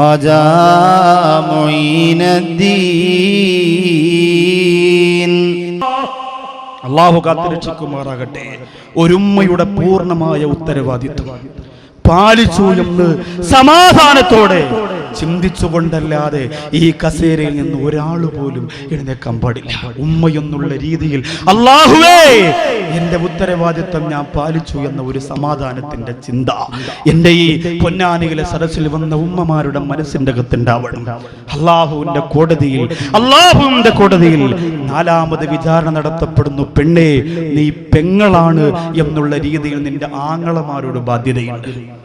খাজা মঈনদ্দীন അള്ളാഹു കാത്തുരക്ഷിക്കുമാറാകട്ടെ. ഒരുമ്മയുടെ പൂർണമായ ഉത്തരവാദിത്വം. പാലിച്ചു എന്ന് സമാധാനത്തോടെ ചിന്തിച്ചുകൊണ്ടല്ലാതെ ഈ കസേരയിൽ നിന്ന് ഒരാൾ പോലും എഴുന്നേക്കാൻ പാടില്ല. ഉമ്മയെന്നുള്ള രീതിയിൽ അള്ളാഹുവേ എന്റെ ഉത്തരവാദിത്വം ഞാൻ പാലിച്ചു എന്ന ഒരു സമാധാനത്തിന്റെ ചിന്ത എന്റെ ഈ പൊന്നാനിയിലെ സദസ്സിൽ വന്ന ഉമ്മമാരുടെ മനസ്സിന്റെ അകത്തുണ്ടാവണം. അള്ളാഹുവിന്റെ കോടതിയിൽ അള്ളാഹുവിന്റെ കോടതിയിൽ നാലാമത് വിചാരണ നടത്തപ്പെടുന്നു. പെണ്ണേ നീ പെങ്ങളാണ് എന്നുള്ള രീതിയിൽ നിന്റെ ആങ്ങളമാരോട് ബാധ്യതയുണ്ട്.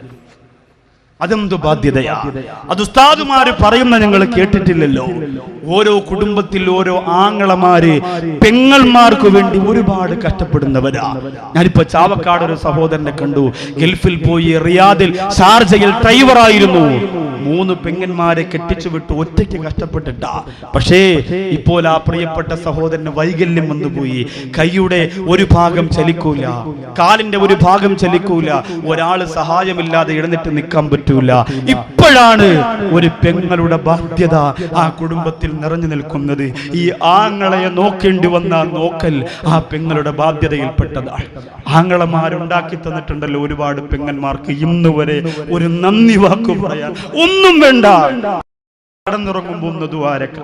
അതെന്തു ബാധ്യതയാ? അത് ഉസ്താദുമാര് പറയുന്ന ഞങ്ങൾ കേട്ടിട്ടില്ലല്ലോ. ഓരോ കുടുംബത്തിൽ ഓരോ ആങ്ങളമാര് പെങ്ങൾമാർക്ക് വേണ്ടി ഒരുപാട് കഷ്ടപ്പെടുന്നവരാ. ഞാനിപ്പോ ചാവക്കാട് ഒരു സഹോദരനെ കണ്ടു. ഗൾഫിൽ പോയി റിയാദിൽ ഷാർജയിൽ ഡ്രൈവറായിരുന്നു. മൂന്ന് പെങ്ങന്മാരെ കെട്ടിച്ചു വിട്ട് ഒറ്റയ്ക്ക് കഷ്ടപ്പെട്ടിട്ടാ. പക്ഷേ ഇപ്പോൾ ആ പ്രിയപ്പെട്ട സഹോദരന് വൈകല്യം വന്നുപോയി കൈയുടെ ഒരു ഭാഗം ചലിക്കൂല. കാലിന്റെ ഒരു ഭാഗം ചലിക്കൂല. ഒരാൾ സഹായമില്ലാതെ എഴുന്നിട്ട് നിൽക്കാൻ പറ്റൂല. ഇപ്പോഴാണ് ഒരു പെങ്ങളുടെ ബാധ്യത ആ കുടുംബത്തിൽ നിറഞ്ഞു നിൽക്കുന്നത്. ഈ ആങ്ങളെ നോക്കേണ്ടി വന്ന നോക്കൽ ആ പെങ്ങളുടെ ബാധ്യതയിൽപ്പെട്ടതാണ്. ആങ്ങളമാരുണ്ടാക്കി തന്നിട്ടുണ്ടല്ലോ ഒരുപാട് പെങ്ങന്മാർക്ക്. ഇന്ന് വരെ ഒരു നന്ദി വാക്കു പറയാൻ. ഒന്നും വേണ്ട. കടന്നിറങ്ങുമ്പോൾ ദ്വാരക്ക.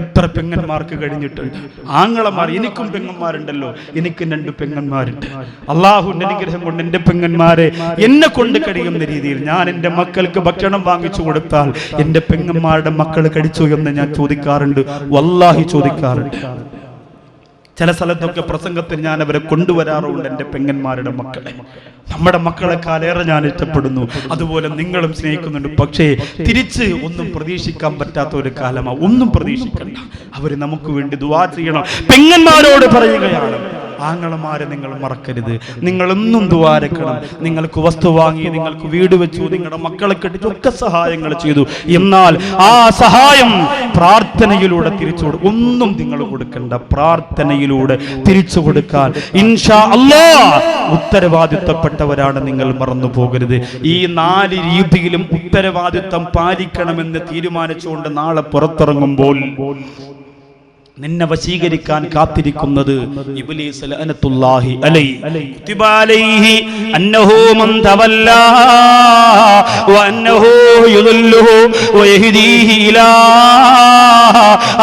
എത്ര പെങ്ങന്മാർക്ക് കഴിഞ്ഞിട്ടുണ്ട് ആങ്ങളമാർ എനിക്കും പെങ്ങന്മാരുണ്ടല്ലോ. എനിക്കും രണ്ട് പെങ്ങന്മാരുണ്ട്. അള്ളാഹുവിന്റെ അനുഗ്രഹം കൊണ്ട് എന്റെ പെങ്ങന്മാരെ എന്നെ കൊണ്ട് കഴിയുന്ന രീതിയിൽ ഞാൻ എന്റെ മക്കൾക്ക് ഭക്ഷണം വാങ്ങിച്ചു കൊടുത്താൽ എന്റെ പെങ്ങന്മാരുടെ മക്കൾ കഴിച്ചു എന്ന് ഞാൻ ചോദിക്കാറുണ്ട്. വല്ലാഹി ചോദിക്കാറുണ്ട്. ചില സ്ഥലത്തൊക്കെ പ്രസംഗത്തിൽ ഞാൻ അവരെ കൊണ്ടുവരാറുണ്ട് എന്റെ പെങ്ങന്മാരുടെ മക്കളെ. നമ്മുടെ മക്കളെ കാലേറെ ഞാൻ ഇഷ്ടപ്പെടുന്നു. അതുപോലെ നിങ്ങളും സ്നേഹിക്കുന്നുണ്ട്. പക്ഷേ തിരിച്ച് ഒന്നും പ്രതീക്ഷിക്കാൻ പറ്റാത്ത ഒരു കാലമാണ് ഒന്നും പ്രതീക്ഷിക്കണ്ട. അവർ നമുക്ക് വേണ്ടി ദുവാ ചെയ്യണം. പെങ്ങന്മാരോട് പറയുകയാണ്. ആങ്ങളമാരെ നിങ്ങൾ മറക്കരുത്. നിങ്ങൾ എന്നും ദ്വാരക്കണം. നിങ്ങൾക്ക് വസ്തു വാങ്ങി നിങ്ങൾക്ക് വീട് വെച്ചു നിങ്ങളുടെ മക്കളെ കെട്ടിച്ചു ഒക്കെ സഹായങ്ങൾ ചെയ്തു. എന്നാൽ ആ സഹായം പ്രാർത്ഥനയിലൂടെ തിരിച്ചു ഒന്നും നിങ്ങൾ കൊടുക്കണ്ട. പ്രാർത്ഥനയിലൂടെ തിരിച്ചു കൊടുക്കാൻ. ഇൻഷാ അല്ലാ ഉത്തരവാദിത്തപ്പെട്ടവരാണ് നിങ്ങൾ മറന്നു പോകരുത്. ഈ നാല് രീതിയിലും ഉത്തരവാദിത്തം പാലിക്കണമെന്ന് തീരുമാനിച്ചുകൊണ്ട് നാളെ പുറത്തിറങ്ങുമ്പോൾ നിന്നെ വശീകരിക്കാൻ കാത്തിരിക്കുന്നത് ഇബ്ലീസ് ലഅനത്തുല്ലാഹി അലൈഹി കുതിബ അലൈഹി അന്നഹു മൻ തവല്ലാ വഅന്നഹു യുദല്ലുഹു വയഹ്ദീഹി ഇലാ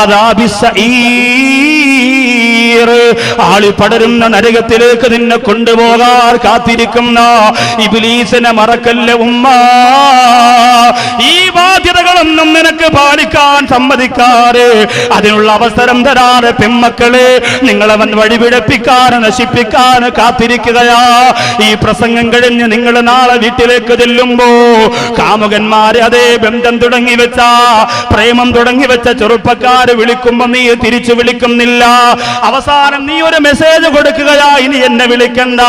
അദാബിസ് സഈർ. ആളി പടരുന്ന നരകത്തിലേക്ക് നിന്നെ കൊണ്ടുപോകാൻ കാത്തിരിക്കുന്ന ഇബ്ലീസിനെ മറക്കല്ല ഉമ്മ? ഈ ബാധ്യതകളൊന്നും നിനക്ക് പാലിക്കാൻ സമ്മതിക്കാറ് അതിനുള്ള അവസരം തരാറ് പെമ്മക്കളെ നിങ്ങളവൻ വഴിപിഴപ്പിക്കാൻ നശിപ്പിക്കാൻ കാത്തിരിക്കുകയാ. ഈ പ്രസംഗം കഴിഞ്ഞ് നിങ്ങൾ നാളെ വീട്ടിലേക്ക് ചെല്ലുമ്പോ കാമുകന്മാരെ അതേ ബന്ധം തുടങ്ങി വെച്ച പ്രേമം തുടങ്ങി വെച്ച ചെറുപ്പക്കാര് വിളിക്കുമ്പോ നീ തിരിച്ചു വിളിക്കുന്നില്ല. അവസാനം നീ ഒരു മെസ്സേജ് കൊടുക്കുകയാ ഇനി എന്നെ വിളിക്കണ്ട.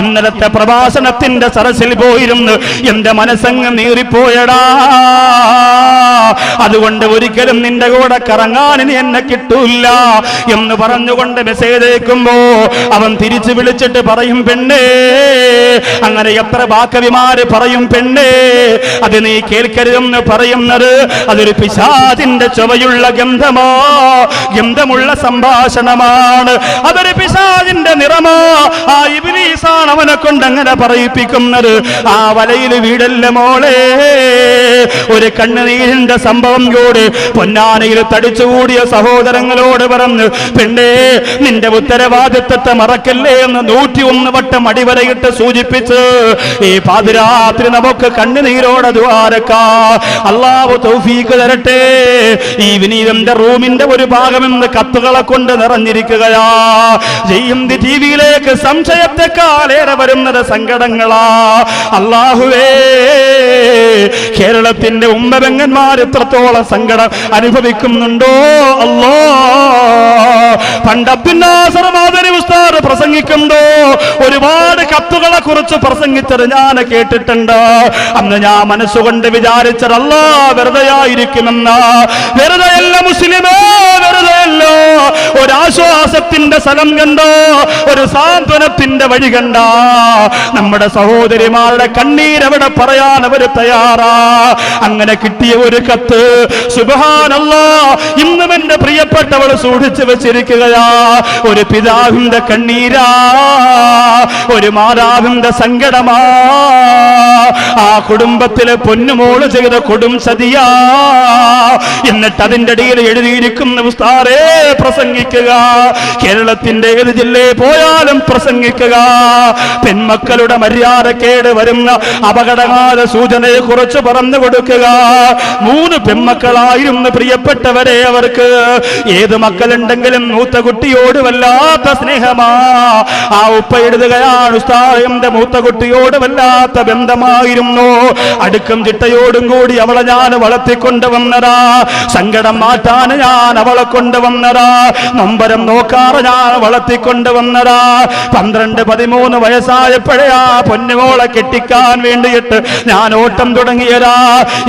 ഇന്നലത്തെ പ്രഭാഷണത്തിന്റെ സരസിൽ പോയിരുന്നു എന്റെ മനസ്സങ്ങ് നീറിപ്പോയടാ. അതുകൊണ്ട് ഒരിക്കലും നിന്റെ കൂടെ കറങ്ങാൻ ഇനി എന്നെ കിട്ടൂല എന്ന് പറഞ്ഞുകൊണ്ട് മെസ്സേജ് അയക്കുമ്പോ അവൻ തിരിച്ചു വിളിച്ചിട്ട് പറയും പെണ്ണേ അങ്ങനെ എത്ര ബാക്കവിമാര് പറയും പെണ്ണേ അത് നീ കേൾക്കരുതെന്ന് പറയുന്നത് അതൊരു പിശാദിന്റെ ചുവയുള്ള ഗന്ധമോ? ഗന്ധമുള്ള സംഭാഷണമാണ്. അതൊരു പിശാദിന്റെ നിറമോ? ആ ഇബിലീസാണ് അവനെ കൊണ്ട് അങ്ങനെ പറയിപ്പിക്കുന്നത്. ആ വലയിൽ വീടല്ല മോളെ? ഒരു കണ്ണുനീരിന്റെ സംഭവം കൂട് പൊന്നാനയിൽ തടിച്ചുകൂടിയ സഹോദരങ്ങളോട് പറഞ്ഞു പെണ്ണേ നിന്റെ ഉത്തരവാദിത്വത്തെ മറക്കല്ലേ എന്ന് നൂറ്റി ഒന്ന് വട്ടം അടിവരയിട്ട് സൂചിപ്പിച്ച് ഈ പാതിരാത്രി നമുക്ക് കണ്ണുനീരോടെ ദ്വാരക്കാ. അള്ളാഹു തൗഫീക്ക് തരട്ടെ. ഈ വിനീതന്റെ റൂമിന്റെ ഒരു ഭാഗം ഇന്ന് കത്തുകളെ കൊണ്ട് നിറഞ്ഞിരിക്കുകയാ. ജയ്യന്തി ടി വിയിലേക്ക് സംശയത്തെക്കാളേറെ വരുന്നത് സങ്കടങ്ങളാ. അള്ളാഹുവേ കേരളത്തിന്റെ ഉമ്മബെങ്ങന്മാർ എത്രത്തോളം സങ്കടം അനുഭവിക്കുന്നുണ്ടോ? അല്ലോ. പണ്ട് ഉസ്താദ് പ്രസംഗിക്കുമ്പോ ഒരുപാട് കത്തുകളെ കുറിച്ച് പ്രസംഗിച്ചത് ഞാൻ കേട്ടിട്ടുണ്ട്. അന്ന് ഞാൻ മനസ്സുകൊണ്ട് വിചാരിച്ചതല്ല വെറുതെ ആയിരിക്കുമെന്ന വെറുതെയല്ല മുസ്ലിമേ ഒരാശ്വാസത്തിന്റെ സ്ഥലം കണ്ടോ? ഒരു സാന്ത്വനത്തിന്റെ വഴി കണ്ട? നമ്മുടെ സഹോദരിമാരുടെ കണ്ണീരവിടെ പറയാൻ അവർ തയ്യാറാ. അങ്ങനെ കിട്ടിയ ഒരു കത്ത് സുബഹാനല്ല ഇന്നും എന്റെ പ്രിയപ്പെട്ടവൾ സൂക്ഷിച്ചു വെച്ചിരിക്കുകയാ. ഒരു പിതാവിന്റെ കണ്ണീരാ ഒരു മാതാവിന്റെ സങ്കടമാ. ആ കുടുംബത്തിലെ പൊന്നുമോൾ ചെയ്ത കൊടും സതിയാ. എന്നിട്ട് അതിന്റെ ഇടയിൽ എഴുതിയിരിക്കുന്ന ഉസ്താറേ പ്രസംഗിക്കുക. കേരളത്തിന്റെ ഏത് ജില്ലയിൽ പോയാലും പ്രസംഗിക്കുക. പെൺമക്കളുടെ മര്യാദക്കേട് വരുന്ന അപകടകാല സൂചനയെ കുറിച്ച് പറഞ്ഞു കൊടുക്കുക. മൂന്ന് പെൺമക്കളായിരുന്നു പ്രിയപ്പെട്ടവരെ അവർക്ക്. ഏത് മക്കളുണ്ടെങ്കിലും മൂത്ത കുട്ടിയോട് വല്ലാത്ത സ്നേഹമാ. ആ ഉപ്പ എഴുതുകയാണ് ഉസ്താദിന്റെ മൂത്ത കുട്ടിയോട് വല്ലാത്ത ബന്ധമായിരുന്നു അടുക്കും ചിട്ടയോടും കൂടി അവളെ ഞാൻ വളർത്തിക്കൊണ്ടുവന്നതാ സങ്കടം മാറ്റാൻ ഞാൻ അവളെ കൊണ്ടുവന്നതാ നമ്പരം നോക്കാറ് ഞാൻ വളർത്തിക്കൊണ്ടുവന്നതാ പന്ത്രണ്ട് പതിമൂന്ന് വയസ്സായപ്പോഴേ പൊന്നുമോളെ കെട്ടിക്കാൻ വേണ്ടിയിട്ട് ഞാൻ ഓട്ടം തുടങ്ങിയതാ.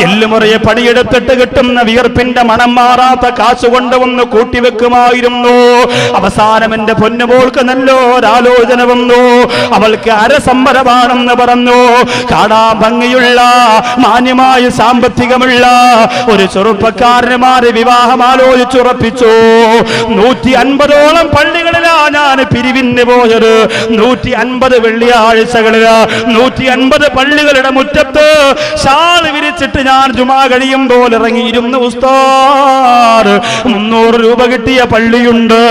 എല്ലുമുറയെ പണിയെടുത്തിട്ട് കിട്ടുന്ന വിയർപ്പിന്റെ മണം മാറാത്ത കാശ് കൊണ്ടുവന്ന് കൂട്ടിവെക്കുമായിരുന്നു അവസാനം എന്റെ പൊന്നുമോൾക്ക് നല്ലൊരാലോചന വന്നു. അവൾക്ക് അരസമ്മരമാണെന്ന് പറഞ്ഞു. കാണാൻ ഭംഗിയുള്ള മാന്യമായ സാമ്പത്തികമുള്ള ഒരു ചെറുപ്പക്കാരന് മാറി വിവാഹം ആലോചിച്ചുറപ്പിച്ചു. നൂറ്റി അൻപതോളം പള്ളികളിലാ ഞാൻ പിരിവിന് പോയത്. നൂറ്റി അൻപത് വെള്ളിയാഴ്ചകളിൽ. നൂറ്റി അൻപത് പള്ളികളുടെ മുറ്റത്ത് ഷാൾ വിരിച്ചിട്ട് ഞാൻ ജുമാ കഴിയുമ്പോൾ ഇറങ്ങിയിരുന്നു ഉസ്താദ്. മുന്നൂറ് രൂപ കിട്ടിയ പള്ളിയുണ്ട്.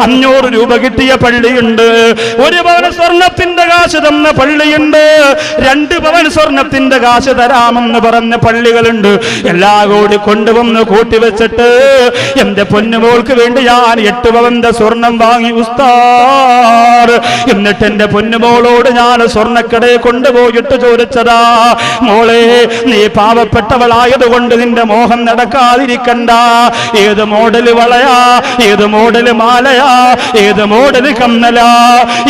അഞ്ഞൂറ് രൂപ കിട്ടിയ പള്ളിയുണ്ട്. ഒരു പവൻ സ്വർണത്തിന്റെ കാശ് തന്ന പള്ളിയുണ്ട്. രണ്ട് പവൻ സ്വർണത്തിന്റെ കാശ് തരാമെന്ന് പറഞ്ഞ പള്ളികളുണ്ട്. എല്ലാ കൂടി കൊണ്ടുവന്ന് കൂട്ടിവെച്ചിട്ട് എന്റെ പൊന്നുമോൾക്ക് വേണ്ടി ഞാൻ എട്ട് പവന്റെ സ്വർണം വാങ്ങി എന്നിട്ട് എന്റെ പൊന്നുമോളോട് ഞാൻ സ്വർണക്കടയെ കൊണ്ടുപോയിട്ട് ചോദിച്ചതാ മോളെ നീ പാവപ്പെട്ടവളായത് കൊണ്ട് നിന്റെ മോഹം നടക്കാതിരിക്കണ്ട. ഏത് മോഡൽ വളയാ? ഏത് മോഡൽ മാലയാ? ഏത് മോഡൽ കന്നലാ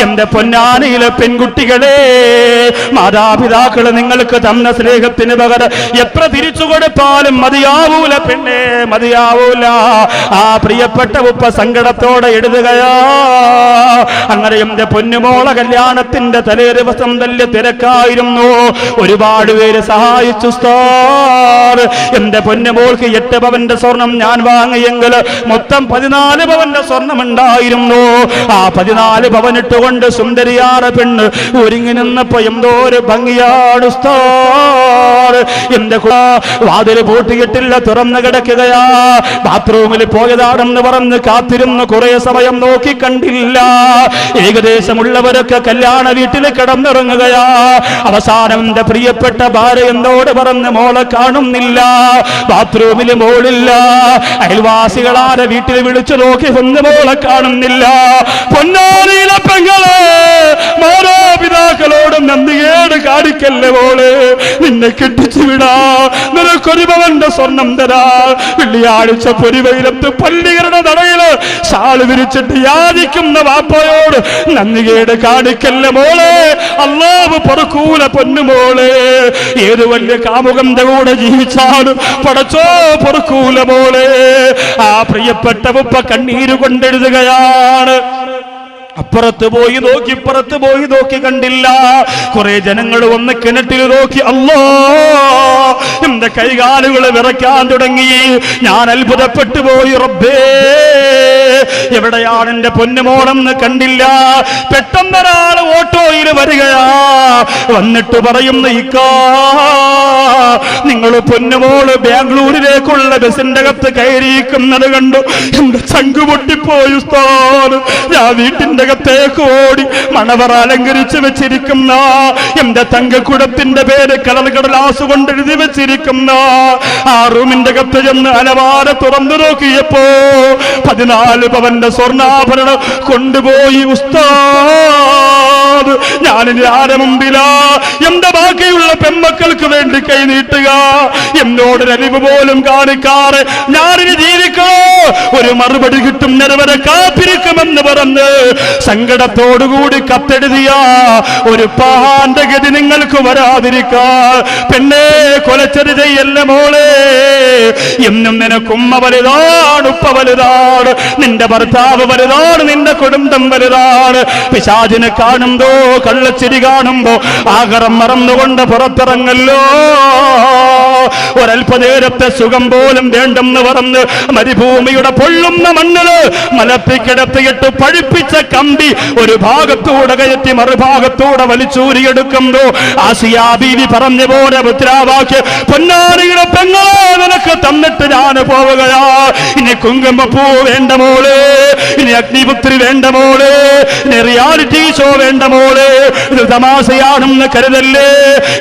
എന്റെ പൊന്നാനയിലെ പെൺകുട്ടികളെ മാതാപിതാക്കൾ നിങ്ങൾക്ക് തന്ന സ്നേഹത്തിന് പകരം എത്ര തിരിച്ചു കൊടുത്താലും മതിയാവൂല പെണ്ണെ മതിയാവൂല. ആ പ്രിയപ്പെട്ട ഉപ്പ സങ്കടത്തോടെ എഴുതുകയാ. അങ്ങനെ എന്റെ പൊന്നുമോള കല്യാണത്തിന്റെ തലേ ദിവസം വലിയ തിരക്കായിരുന്നു. ഒരുപാട് പേര് സഹായിച്ചു എന്റെ പൊന്നുമോൾക്ക് എട്ട് പവന്റെ സ്വർണം ഞാൻ വാങ്ങിയെങ്കിൽ മൊത്തം പതിനാല് പവന്റെ സ്വർണം ഉണ്ടായിരുന്നു ആ പതിനാല് പവനിട്ടുകൊണ്ട് സുന്ദരിയാറ് പെണ്ണ് ഒരുങ്ങി നിന്നപ്പോ എന്തോ ഒരു ഭംഗിയാണ് സ്റ്റാർ എന്റെ വാതിൽ പൂട്ടിയിട്ടില്ല തുറന്നു കിടക്കുകയാ. ബാത്റൂമിൽ പോയതാണെന്ന് പറഞ്ഞ് കാത്തിരുന്ന് കുറെ സമയം നോക്കി കണ്ടില്ല. ഏകദേശമുള്ളവരൊക്കെ കല്യാണ വീട്ടിൽ കിടന്നിറങ്ങുകയാ. അവസാനം എന്റെ പ്രിയപ്പെട്ട ഭാര്യ എന്നോട് പറഞ്ഞ് മോളെ കാണുന്നില്ല. ബാത്റൂമിൽ മോളില്ല. അയൽവാസികളാരെ വീട്ടിൽ വിളിച്ചു നോക്കി ഒന്ന് മോളെ കാണുന്നില്ല. പൊന്നാനിയിലെ പെങ്ങളെ മാതാപിതാക്കളോട് നന്ദിയേട് കാണിക്കല്ലേ? മോൾ നിന്നെ കെട്ടിച്ചു വിടാ. നിനക്കൊരു പവന്റെ സ്വർണം തരാ. വെള്ളിയാഴ്ച പൊരുവയിലത്ത് പള്ളികളുടെ തടയിൽ സാൾ വിരിച്ചിട്ട് യാചിക്കുന്ന വാപ്പയോട് നന്ദികേട് കാണിക്കല്ല മോളെ? അള്ളാവ് പൊറക്കൂല പൊന്നുമോളെ ഏത് വലിയ കാമുകന്റെ കൂടെ ജീവിച്ചാലും പടച്ചോ പൊറക്കൂല മോളെ. ആ പ്രിയപ്പെട്ട ഉപ്പ കണ്ണീര് കൊണ്ടെഴുതുകയാണ്. അപ്പുറത്ത് പോയി നോക്കി ഇപ്പുറത്ത് പോയി നോക്കി കണ്ടില്ല. കുറെ ജനങ്ങൾ വന്ന് കിണറ്റിൽ നോക്കി അല്ലോ എന്റെ കൈകാലുകൾ വിറയ്ക്കാൻ തുടങ്ങി. ഞാൻ അത്ഭുതപ്പെട്ടു പോയി റബ്ബേ. എവിടെയാണ് എന്റെ പൊന്നുമോളെന്ന് കണ്ടില്ല. പെട്ടെന്നൊരാൾ ഓട്ടോയിൽ വരികയാ. വന്നിട്ട് പറയുന്ന ഇക്കാ നിങ്ങൾ പൊന്നുമോൾ ബാംഗ്ലൂരിലേക്കുള്ള ബസിന്റെ അകത്ത് കയറിയിരിക്കുന്നത് കണ്ടു. എന്റെ ചങ്കു പൊട്ടിപ്പോയി ഞാൻ വീട്ടിന്റെ കത്തേക്ക് ഓടി മണവർ അലങ്കരിച്ചു വെച്ചിരിക്കുന്ന എന്റെ തങ്കക്കുടത്തിന്റെ പേര് കടൽ കടലാസ് കൊണ്ട് എഴുതി വെച്ചിരിക്കുന്ന ആ റൂമിന്റെ അകത്ത് ചെന്ന് അലവാര തുറന്നു നോക്കിയപ്പോ പതിനാല് പവന്റെ സ്വർണാഭരണം കൊണ്ടുപോയി ഉസ്താദ്. ഞാനിനി ആരെ മുമ്പിലാ? എന്റെ ബാക്കിയുള്ള പെമ്മക്കൾക്ക് വേണ്ടി കൈ നീട്ടുക. എന്നോട് അരിവ് പോലും കാണിക്കാറ്. ഞാനിനി ജീവിക്കോ? ഒരു മറുപടി കിട്ടും നിരവരെ കാത്തിരിക്കുമെന്ന് പറഞ്ഞ് സങ്കടത്തോടുകൂടി കത്തെഴുതിയ ഒരു പാന്റെ ഗതി നിങ്ങൾക്ക് വരാതിരിക്കാ. പെണ്ണെ കൊലച്ചത് ചെയ്യല്ല മോളെ. എന്നും നിനക്കുമ്മ വലുതാണ് ഉപ്പ വലുതാണ് നിന്റെ ഭർത്താവ് വലുതാണ് നിന്റെ കുടുംബം വലുതാണ്. പിശാചിനെ കാണുമ്പോ കള്ളച്ചിരി കാണുമ്പോ ആകറം മറന്നുകൊണ്ട് പുറത്തിറങ്ങല്ലോ. ഒരൽപനേരത്തെ സുഖം പോലും വേണ്ടെന്ന് പറഞ്ഞ് മരുഭൂമിയുടെ പൊള്ളുന്ന മണ്ണിൽ മലപ്പിക്കിടത്തിയിട്ട് പഴിപ്പിച്ച കമ്പി ഒരു ഭാഗത്തൂടെ കയറ്റി മറുഭാഗത്തൂടെ വലിച്ചൂരിയെടുക്കുമ്പോ ആസിയാ ബീവി പറഞ്ഞ പോലെ മുദ്രാവാക്യ പൊന്നാനിയുടെ പെങ്ങളെ നിനക്ക് തന്നിട്ട് ഞാൻ പോവുകയാ. ഇനി കുങ്കുമപ്പൂ വേണ്ട മോളെ ഇനി അഗ്നിപുത്രി വേണ്ട മോൾ. ഇനി റിയാലിറ്റി ഷോ വേണ്ട മോൾ. ഇത് തമാശയാണെന്ന് കരുതല്ലേ.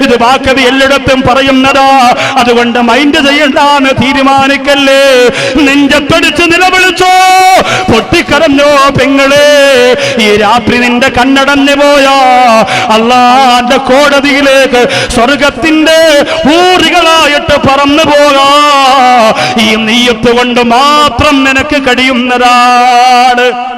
ഇത് വാക്കവി എല്ലായിടത്തും പറയുന്നതാ. അതുകൊണ്ട് മൈൻഡ് ചെയ്യണ്ടാന്ന് തീരുമാനിക്കല്ലേ. നെഞ്ചത്തടിച്ച് നിലവിളിച്ചോ. പൊട്ടിക്കരഞ്ഞോ പെങ്ങളെ ഈ രാത്രി നിന്റെ കണ്ണടഞ്ഞു പോയാ. അള്ളാന്റെ കോടതിയിലേക്ക് സ്വർഗത്തിന്റെ ഊറികളായിട്ട് പറന്നു പോകാ. ഈ നെയ്യത്ത് കൊണ്ട് മാത്രം നിനക്ക് കഴിയുന്നതാണ്.